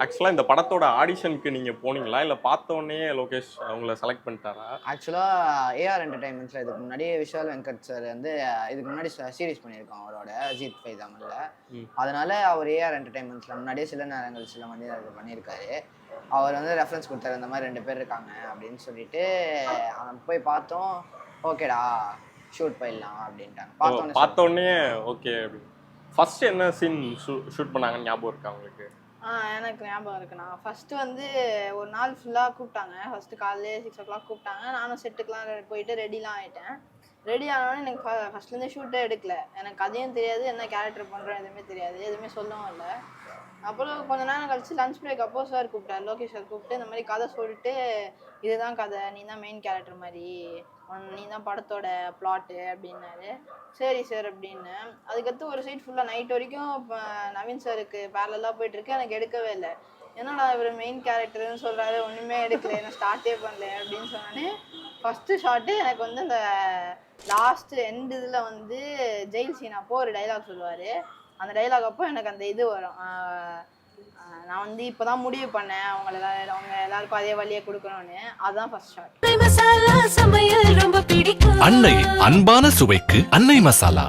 ஆக்சுவலாக இந்த படத்தோட ஆடிஷனுக்கு நீங்கள் போனீங்களா? இல்லை பார்த்த உடனே லோகேஷ் உங்களை செலக்ட் பண்ணிட்டாரா? ஆக்சுவலாக ஏஆர் என்டர்டைன்மெண்ட்ஸில் இதுக்கு முன்னாடி விஷால் வெங்கட் சார் வந்து இதுக்கு முன்னாடி சீரிஸ் பண்ணியிருக்கோம் அவரோட அஜித் ஃபை தமிழில் ம். அதனால அவர் ஏஆர் என்டர்டைன்மெண்ட்ஸில் முன்னாடியே சில நேரங்கள் சில வந்து அது பண்ணியிருக்காரு. அவர் வந்து ரெஃபரன்ஸ் கொடுத்தாரு இந்த மாதிரி ரெண்டு பேர் இருக்காங்க அப்படின்னு சொல்லிட்டு அவன் போய் பார்த்தோம். ஓகேடா ஷூட் போயிடலாம் அப்படின்ட்டாங்க. பார்த்தோன்னே பார்த்த உடனே ஓகே ஃபர்ஸ்ட் என்ன சீன் ஷூட் பண்ணாங்கன்னு ஞாபகம் இருக்கா உங்களுக்கு? ஆ எனக்கு ஞாபகம் இருக்குண்ணா ஃபஸ்ட்டு வந்து ஒரு நாள் ஃபுல்லாக கூப்பிட்டாங்க. ஃபஸ்ட்டு காலையிலே சிக்ஸ் ஓ கிளாக் கூப்பிட்டாங்க. நானும் செட்டுக்கெலாம் போயிட்டு ரெடிலாம் ஆகிட்டேன் ரெடி ஆனாலும் எனக்கு ஃபர்ஸ்ட்லேருந்தே ஷூட்டே எடுக்கல. எனக்கு கதையும் தெரியாது என்ன கேரக்டர் பண்ணுறோம் எதுவுமே தெரியாது எதுவுமே சொல்லவும் இல்லை. அப்புறம் கொஞ்ச நேரம் கழிச்சு லஞ்ச் பிரேக் அப்போ சார் கூப்பிட்டார் லோகேஷ் சார் கூப்பிட்டு இந்த மாதிரி கதை சொல்லிட்டு இதுதான் கதை நீ தான் மெயின் கேரக்டர் மாதிரி நீ தான் படத்தோட பிளாட்டு அப்படின்னாரு. சரி சார் அப்படின்னு. அதுக்கடுத்து ஒரு சைட் ஃபுல்லாக நைட் வரைக்கும் இப்போ நவீன் சாருக்கு பேரலாக போயிட்டுருக்கு எனக்கு எடுக்கவே இல்லை. என்னடா இவர் மெயின் கேரக்டர்னு சொல்கிறாரு ஒன்றுமே எடுக்கல என்ன ஸ்டார்ட்டே பண்ணல அப்படின்னு சொன்னோன்னே ஃபஸ்ட்டு ஷாட்டு எனக்கு வந்து அந்த லாஸ்ட் எண்ட் இதில் வந்து ஜெயில் சீன் அப்போ ஒரு டைலாக் சொல்லுவார். அந்த டைலாக் அப்போ எனக்கு அந்த இது வரும். நான் வந்து இப்போ தான் முடிவு பண்ணேன். அவங்க எல்லாரும் அவங்க எல்லாருக்கும் அதே வழியை கொடுக்கணும்னு. அதுதான் ஃபர்ஸ்ட் ஷாட் மசாலா சமையல் ரொம்ப பிடிக்கும் அன்னை அன்பான சுவைக்கு அன்னை மசாலா.